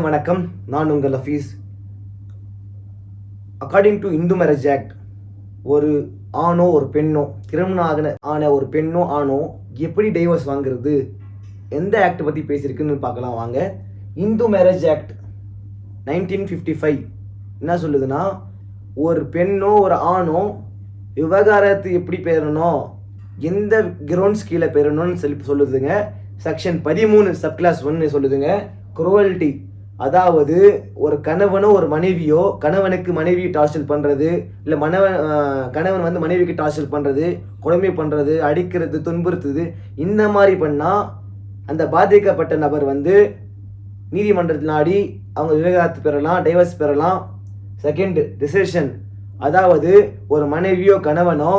வணக்கம். நான் உங்கள் Hafeez. According to Hindu marriage act ஒரு ஆணோ ஒரு பெண்ணோ திருமணம் ஆகின ஆன ஒரு பெண்ணோ ஆணோ எப்படி டைவர்ஸ் வாங்குறது? எந்த ஆக்ட் பற்றி பேசியிருக்குன்னு பார்க்கலாம் வாங்க. Hindu marriage act nineteen fifty five என்ன சொல்லுதுன்னா ஒரு பெண்ணோ ஒரு ஆணோ விவகாரத்து எப்படி பெறணும் எந்த கிரவுண்ட்ஸ் கீழே பெறணும்னு சொல்லி சொல்லுதுங்க. செக்ஷன் பதிமூணு சப் கிளாஸ் ஒன்று சொல்லுதுங்க. குரோவல்ட்டி அதாவது ஒரு கணவனோ ஒரு மனைவியோ கணவனுக்கு மனைவி டார்ச்சல் பண்ணுறது இல்லை மணவன் கணவன் வந்து மனைவிக்கு டார்ச்சல் பண்ணுறது கொடுமை பண்ணுறது அடிக்கிறது துன்புறுத்துது இந்த மாதிரி பண்ணால் அந்த பாதிக்கப்பட்ட நபர் வந்து நீதிமன்றத்தில் நாடி அவங்க விவகாரத்து பெறலாம் டைவர்ஸ் பெறலாம். செகண்ட் டிசிஷன் அதாவது ஒரு மனைவியோ கணவனோ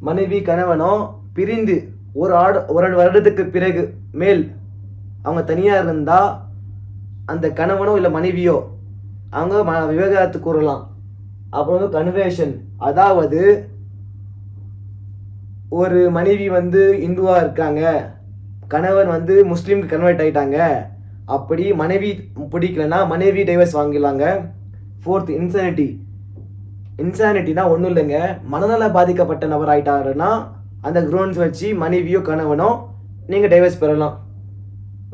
மனைவி கணவனோ பிரிந்து ஒரு ஆடு ஒரு வருடத்துக்கு பிறகு மேல் அவங்க தனியாக இருந்தால் அந்த கணவனோ இல்லை மனைவியோ அவங்க ம விவகாரத்து கூறலாம். அப்புறம் வந்து கன்வேஷன் அதாவது ஒரு மனைவி வந்து இந்துவாக இருக்காங்க. கணவன் வந்து முஸ்லீம்க்கு கன்வெர்ட் ஆயிட்டாங்க. அப்படி மனைவி பிடிக்கலன்னா மனைவி டைவர்ஸ் வாங்கிடலாங்க. ஃபோர்த் இன்சானிட்டி இன்சானிட்டினா ஒன்றும் இல்லைங்க. மனநல பாதிக்கப்பட்ட நபர் ஆயிட்டாருன்னா அந்த க்ரோன்ஸ் வச்சு மனைவியோ கணவனோ நீங்கள் டைவர்ஸ் பெறலாம்.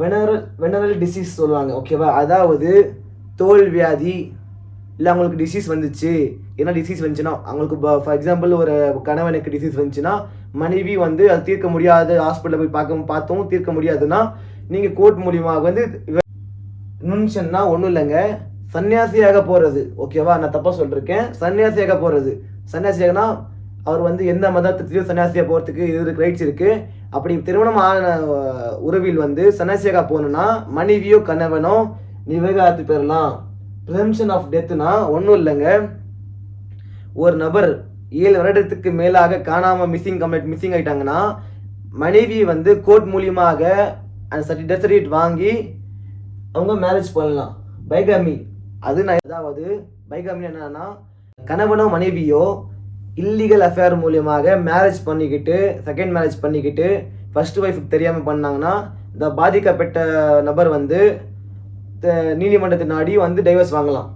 வெனரல் வெனரல் டிசீஸ் சொல்லுவாங்க ஓகேவா அதாவது தோல் வியாதி. இல்லை அவங்களுக்கு டிசீஸ் வந்துச்சு. என்ன டிசீஸ் வந்துச்சுன்னா அவங்களுக்கு ஃபார் எக்ஸாம்பிள் ஒரு கணவனுக்கு டிசீஸ் வந்துச்சுன்னா மனைவி வந்து அது தீர்க்க முடியாது ஹாஸ்பிட்டலில் போய் பார்க்க பார்த்தோம் தீர்க்க முடியாதுன்னா நீங்கள் கோர்ட் மூலியமாக வந்து நுன்ஷன்னா ஒன்றும் இல்லைங்க. சன்னியாசியாக போகிறது ஓகேவா நான் தப்பாக சொல்லிருக்கேன். சன்னியாசியாக போகிறது சன்னியாசியாகனா அவர் வந்து எந்த மதத்துலேயும் சன்னியாசியாக போகிறதுக்கு இது ரைட்ஸ் இருக்குது அப்படி திருமணம் ஆன உறவில் வந்து சன்னியாசியாக போகணுன்னா மனைவியோ கணவனோ விவகாரத்து பெறலாம். ப்ரிசம்ஷன் ஆஃப் டெத்துனா ஒன்றும் இல்லைங்க. ஒரு நபர் ஏழு வருடத்துக்கு மேலாக காணாமல் மிஸ்ஸிங் கம்ப்ளைண்ட் மிஸ்ஸிங் ஆயிட்டாங்கன்னா மனைவி வந்து கோர்ட் மூலியமாக அந்த சர்டி டெத் சர்டிஃபிகேட் வாங்கி அவங்க மேரேஜ் பண்ணலாம். பைகாமி. அது நான் அதாவது பைகாமி என்னன்னா கணவனோ மனைவியோ இல்லீகல் அஃபேர் மூலியமாக மேரேஜ் பண்ணிக்கிட்டு செகண்ட் மேரேஜ் பண்ணிக்கிட்டு ஃபர்ஸ்ட் ஒய்ஃபுக்கு தெரியாமல் பண்ணாங்கன்னா இந்த பாதிக்கப்பட்ட நபர் வந்து த- நீதிமன்றத்தை நாடி வந்து டைவர்ஸ் வாங்கலாம்.